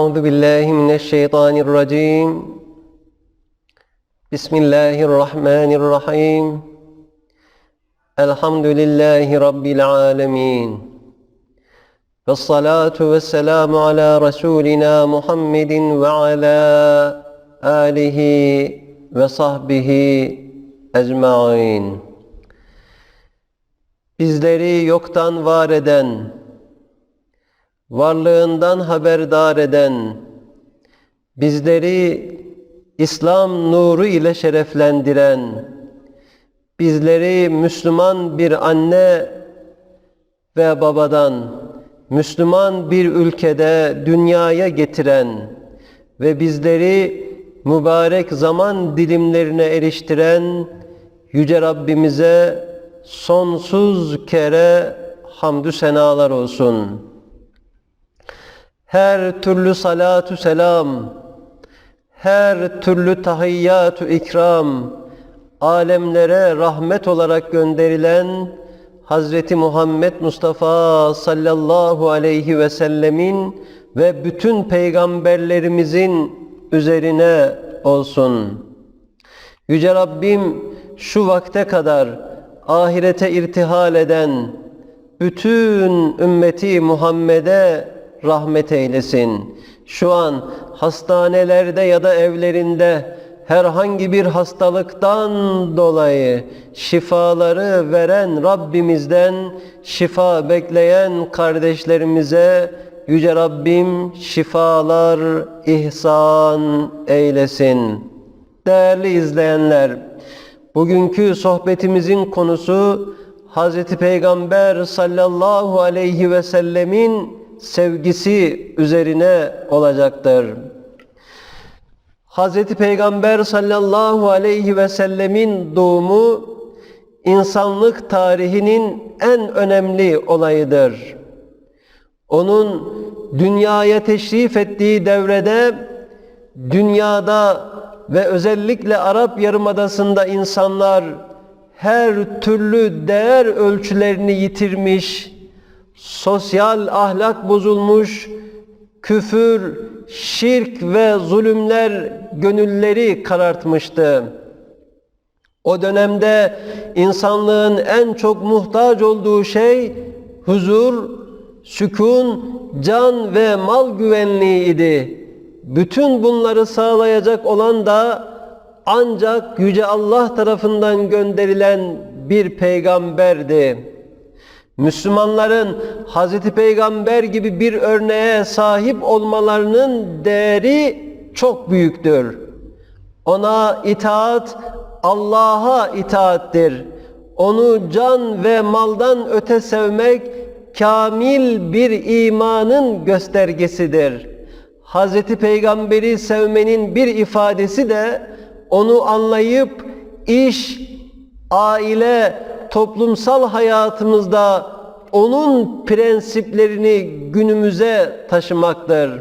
أعوذ بالله من الشيطان الرجيم بسم الله الرحمن الرحيم الحمد لله رب العالمين والصلاة والسلام على رسولنا محمد وعلى آله وصحبه أجمعين Bizleri yoktan var eden, varlığından haberdar eden, bizleri İslam nuru ile şereflendiren, bizleri Müslüman bir anne ve babadan, Müslüman bir ülkede dünyaya getiren ve bizleri mübarek zaman dilimlerine eriştiren Yüce Rabbimize sonsuz kere hamdü senalar olsun. Her türlü salatu selam, her türlü tahiyyatü ikram, alemlere rahmet olarak gönderilen Hazreti Muhammed Mustafa sallallahu aleyhi ve sellemin ve bütün peygamberlerimizin üzerine olsun. Yüce Rabbim şu vakte kadar ahirete irtihal eden bütün ümmeti Muhammed'e rahmet eylesin. Şu an hastanelerde ya da evlerinde herhangi bir hastalıktan dolayı şifaları veren Rabbimizden şifa bekleyen kardeşlerimize Yüce Rabbim şifalar ihsan eylesin. Değerli izleyenler, bugünkü sohbetimizin konusu Hz. Peygamber sallallahu aleyhi ve sellemin sevgisi üzerine olacaktır. Hz. Peygamber sallallahu aleyhi ve sellemin doğumu insanlık tarihinin en önemli olayıdır. Onun dünyaya teşrif ettiği devrede dünyada ve özellikle Arap Yarımadası'nda insanlar her türlü değer ölçülerini yitirmiş, sosyal ahlak bozulmuş, küfür, şirk ve zulümler gönülleri karartmıştı. O dönemde insanlığın en çok muhtaç olduğu şey huzur, sükun, can ve mal güvenliği idi. Bütün bunları sağlayacak olan da ancak Yüce Allah tarafından gönderilen bir peygamberdi. Müslümanların Hazreti Peygamber gibi bir örneğe sahip olmalarının değeri çok büyüktür. Ona itaat Allah'a itaattir. Onu can ve maldan öte sevmek kamil bir imanın göstergesidir. Hazreti Peygamber'i sevmenin bir ifadesi de onu anlayıp iş, aile, toplumsal hayatımızda onun prensiplerini günümüze taşımaktır.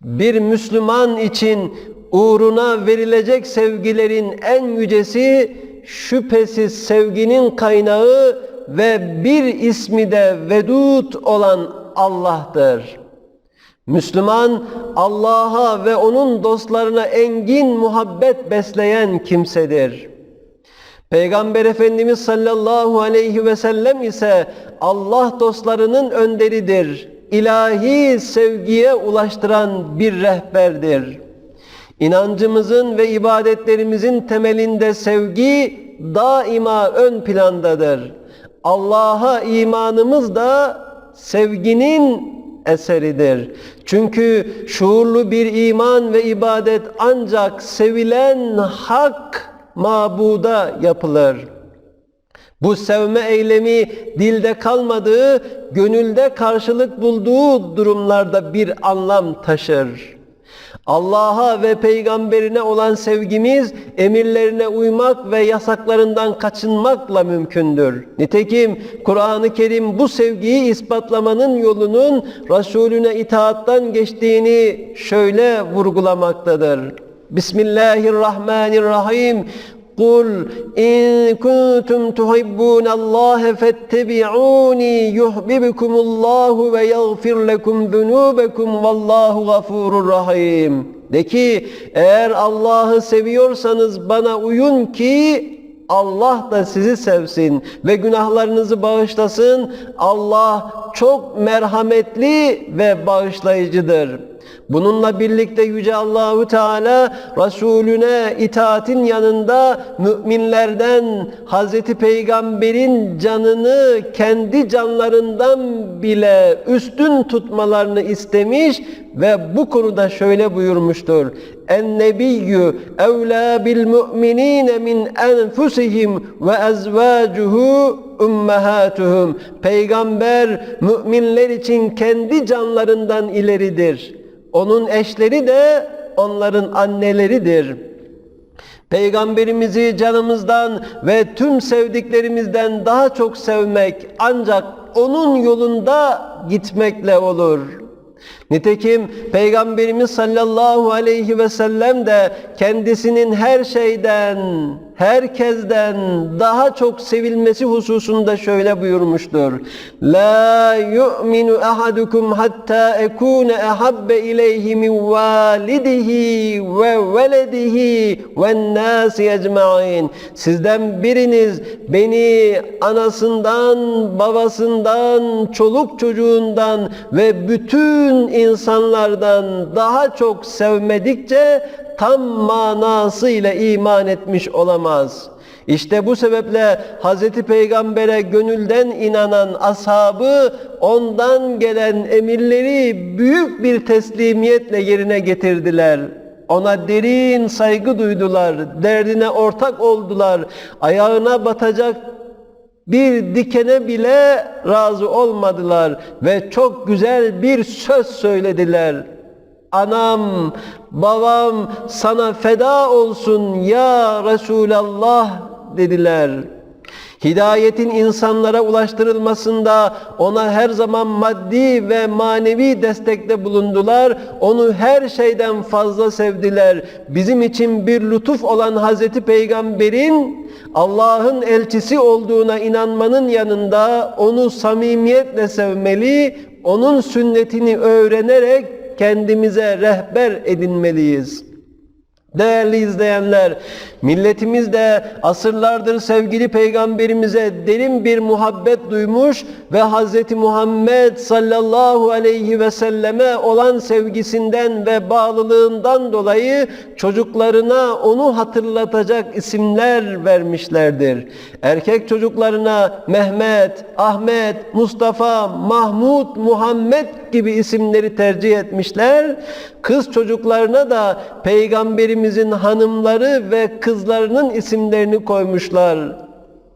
Bir Müslüman için uğruna verilecek sevgilerin en yücesi şüphesiz sevginin kaynağı ve bir ismi de vedud olan Allah'tır. Müslüman Allah'a ve onun dostlarına engin muhabbet besleyen kimsedir. Peygamber Efendimiz sallallahu aleyhi ve sellem ise Allah dostlarının önderidir. İlahi sevgiye ulaştıran bir rehberdir. İnancımızın ve ibadetlerimizin temelinde sevgi daima ön plandadır. Allah'a imanımız da sevginin eseridir. Çünkü şuurlu bir iman ve ibadet ancak sevilen hak mabuda yapılır. Bu sevme eylemi dilde kalmadığı, gönülde karşılık bulduğu durumlarda bir anlam taşır. Allah'a ve peygamberine olan sevgimiz emirlerine uymak ve yasaklarından kaçınmakla mümkündür. Nitekim Kur'an-ı Kerim bu sevgiyi ispatlamanın yolunun Resulüne itaattan geçtiğini şöyle vurgulamaktadır. Bismillahirrahmanirrahim. Kul in kuntum tuhibbunallaha fettebi'uni yuhibbukumullahu ve yaghfir lekum zunubakum vallahu gafurur rahim. De ki eğer Allah'ı seviyorsanız bana uyun ki Allah da sizi sevsin ve günahlarınızı bağışlasın. Allah çok merhametli ve bağışlayıcıdır. Bununla birlikte Yüce Allahu Teala Resulüne itaatin yanında müminlerden Hazreti Peygamber'in canını kendi canlarından bile üstün tutmalarını istemiş ve bu konuda şöyle buyurmuştur. En nebiyyü evlâ bil mu'minîne min enfusihim ve ezvâcuhu ümmehâtuhum. Peygamber müminler için kendi canlarından ileridir. Onun eşleri de onların anneleridir. Peygamberimizi canımızdan ve tüm sevdiklerimizden daha çok sevmek ancak onun yolunda gitmekle olur. Nitekim Peygamberimiz sallallahu aleyhi ve sellem de kendisinin her şeyden, herkesten daha çok sevilmesi hususunda şöyle buyurmuştur. La yu'minu ahadukum hatta ekune ehabbe ileyhi min validihi ve veledihi ve nasi ecmain. Sizden biriniz beni anasından, babasından, çoluk çocuğundan ve bütün insanlardan daha çok sevmedikçe tam manasıyla iman etmiş olamaz. İşte bu sebeple Hz. Peygamber'e gönülden inanan ashabı ondan gelen emirleri büyük bir teslimiyetle yerine getirdiler. Ona derin saygı duydular, derdine ortak oldular, ayağına batacak bir dikene bile razı olmadılar ve çok güzel bir söz söylediler. Anam, babam sana feda olsun ya Resulallah dediler. Hidayetin insanlara ulaştırılmasında ona her zaman maddi ve manevi destekte bulundular. Onu her şeyden fazla sevdiler. Bizim için bir lütuf olan Hazreti Peygamber'in Allah'ın elçisi olduğuna inanmanın yanında onu samimiyetle sevmeli, onun sünnetini öğrenerek kendimize rehber edinmeliyiz. Değerli izleyenler, milletimiz de asırlardır sevgili peygamberimize derin bir muhabbet duymuş ve Hz. Muhammed sallallahu aleyhi ve selleme olan sevgisinden ve bağlılığından dolayı çocuklarına onu hatırlatacak isimler vermişlerdir. Erkek çocuklarına Mehmet, Ahmet, Mustafa, Mahmud, Muhammed gibi isimleri tercih etmişler. Kız çocuklarına da peygamberimizin hanımları ve kızlarının isimlerini koymuşlar.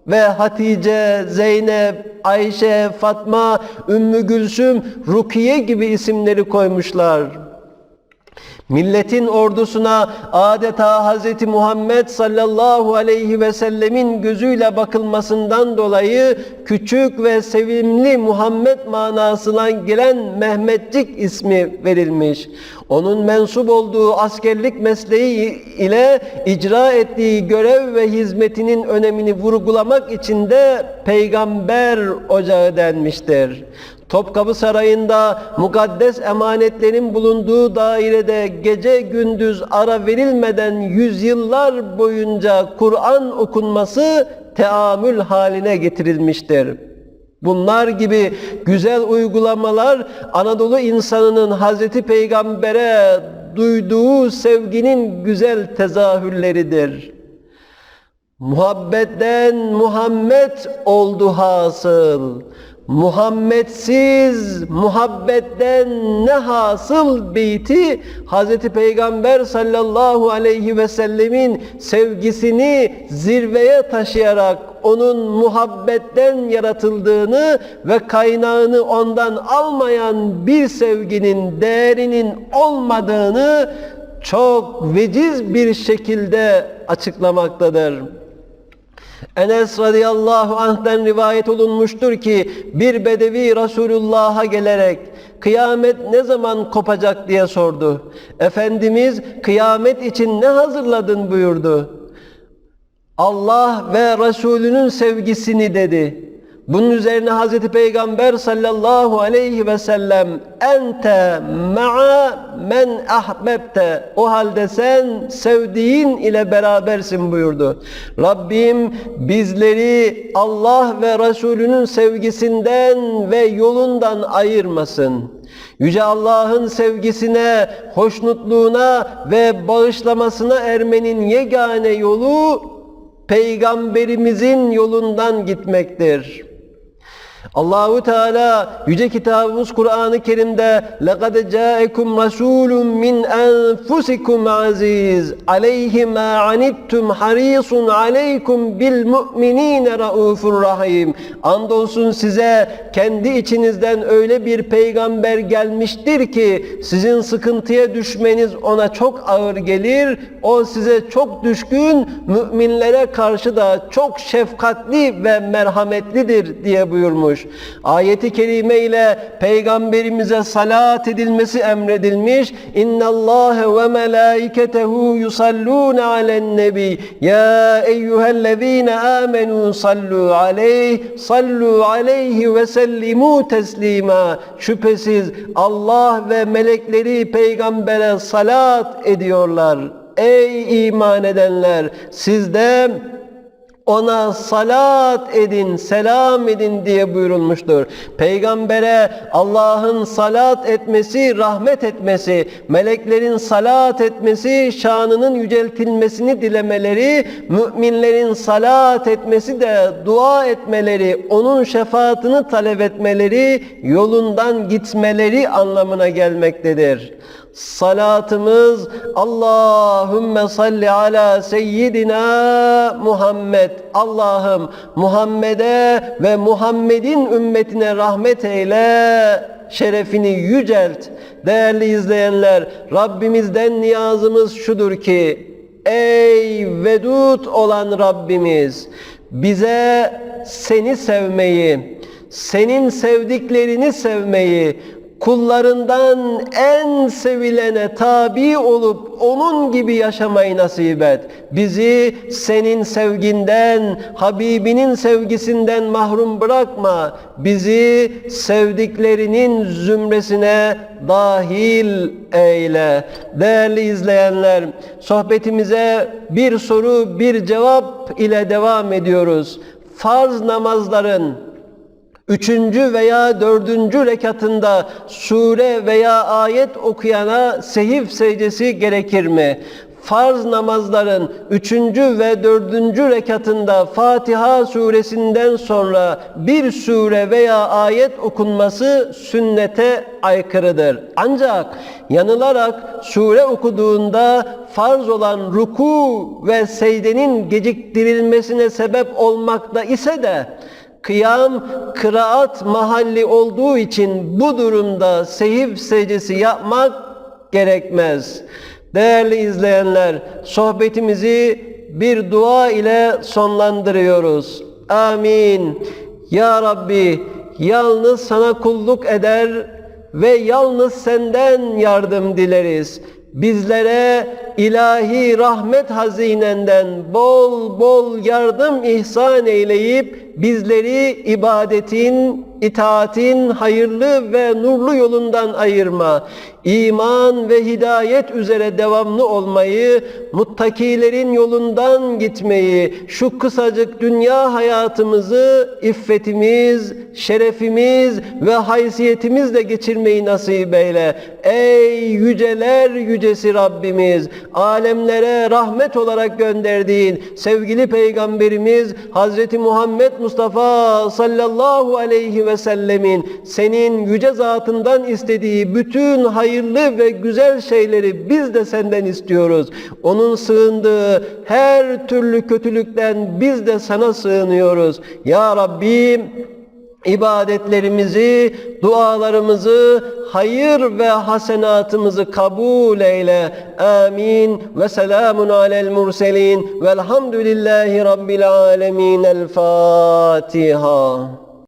Ve Hatice, Zeynep, Ayşe, Fatma, Ümmü Gülsüm, Rukiye gibi isimleri koymuşlar. Milletin ordusuna adeta Hz. Muhammed sallallahu aleyhi ve sellemin gözüyle bakılmasından dolayı küçük ve sevimli Muhammed manasına gelen Mehmetcik ismi verilmiş. Onun mensup olduğu askerlik mesleği ile icra ettiği görev ve hizmetinin önemini vurgulamak için de peygamber ocağı denmiştir. Topkapı Sarayı'nda mukaddes emanetlerin bulunduğu dairede gece gündüz ara verilmeden yüzyıllar boyunca Kur'an okunması teamül haline getirilmiştir. Bunlar gibi güzel uygulamalar Anadolu insanının Hazreti Peygamber'e duyduğu sevginin güzel tezahürleridir. Muhabbetten Muhammed oldu hasıl. Muhammedsiz muhabbetten ne hasıl beyti Hz. Peygamber sallallahu aleyhi ve sellemin sevgisini zirveye taşıyarak onun muhabbetten yaratıldığını ve kaynağını ondan almayan bir sevginin değerinin olmadığını çok veciz bir şekilde açıklamaktadır. Enes radıyallahu anh'ten rivayet olunmuştur ki bir bedevi Resulullah'a gelerek kıyamet ne zaman kopacak diye sordu. Efendimiz kıyamet için ne hazırladın buyurdu. Allah ve Resulünün sevgisini dedi. Bunun üzerine Hazreti Peygamber sallallahu aleyhi ve sellem ente ma'a men ahbebte o halde sen sevdiğin ile berabersin buyurdu. Rabbim bizleri Allah ve Resulünün sevgisinden ve yolundan ayırmasın. Yüce Allah'ın sevgisine, hoşnutluğuna ve bağışlamasına ermenin yegane yolu peygamberimizin yolundan gitmektir. Allahu Teala yüce kitabımız Kur'an-ı Kerim'de "Lekad ca'ekum rasulun min enfusikum aziz aleyhi ma anittum harisun aleykum bil mu'minine raufur rahim." Andolsun size kendi içinizden öyle bir peygamber gelmiştir ki sizin sıkıntıya düşmeniz ona çok ağır gelir. O size çok düşkün, müminlere karşı da çok şefkatli ve merhametlidir diye buyurmuş. Ayeti kerime ile peygamberimize salat edilmesi emredilmiş. İnna Allah ve melaiketehu yusallun alen nebi. Ya eyyühellezine amenu sallu aleyh sallu aleyhi ve sellimu teslima. Şüphesiz Allah ve melekleri peygambere salat ediyorlar. Ey iman edenler siz de ona salat edin, selam edin diye buyurulmuştur. Peygambere Allah'ın salat etmesi, rahmet etmesi, meleklerin salat etmesi, şanının yüceltilmesini dilemeleri, müminlerin salat etmesi de dua etmeleri, onun şefaatini talep etmeleri, yolundan gitmeleri anlamına gelmektedir. Salatımız Allahümme salli ala seyyidina Muhammed. Allah'ım Muhammed'e ve Muhammed'in ümmetine rahmet eyle şerefini yücelt. Değerli izleyenler, Rabbimizden niyazımız şudur ki, ey vedud olan Rabbimiz, bize seni sevmeyi, senin sevdiklerini sevmeyi, kullarından en sevilene tabi olup onun gibi yaşamayı nasip et. Bizi senin sevginden, Habibinin sevgisinden mahrum bırakma. Bizi sevdiklerinin zümresine dahil eyle. Değerli izleyenler, sohbetimize bir soru, bir cevap ile devam ediyoruz. Farz namazların Üçüncü veya dördüncü rekatında sure veya ayet okuyana sehif secdesi gerekir mi? Farz namazların üçüncü ve dördüncü rekatında Fatiha suresinden sonra bir sure veya ayet okunması sünnete aykırıdır. Ancak yanılarak sure okuduğunda farz olan ruku ve secdenin geciktirilmesine sebep olmakta ise de Kıyam kıraat mahalli olduğu için bu durumda sehif secdesi yapmak gerekmez. Değerli izleyenler, sohbetimizi bir dua ile sonlandırıyoruz. Amin. Ya Rabbi, yalnız sana kulluk eder ve yalnız senden yardım dileriz. Bizlere ilahi rahmet hazinenden bol bol yardım ihsan eyleyip bizleri ibadetin, itaatin hayırlı ve nurlu yolundan ayırma. İman ve hidayet üzere devamlı olmayı, muttakilerin yolundan gitmeyi, şu kısacık dünya hayatımızı iffetimiz, şerefimiz ve haysiyetimizle geçirmeyi nasip eyle. Ey yüceler yücesi Rabbimiz, alemlere rahmet olarak gönderdiğin sevgili Peygamberimiz Hazreti Muhammed Mustafa sallallahu aleyhi ve sellemin senin yüce zatından istediği bütün hayırlı ve güzel şeyleri biz de senden istiyoruz. Onun sığındığı her türlü kötülükten biz de sana sığınıyoruz. Ya Rabbim ibadetlerimizi, dualarımızı, hayır ve hasenatımızı kabul eyle. Amin. Ve selamun alel murselin. Velhamdülillahi Rabbil alemin. El Fatiha.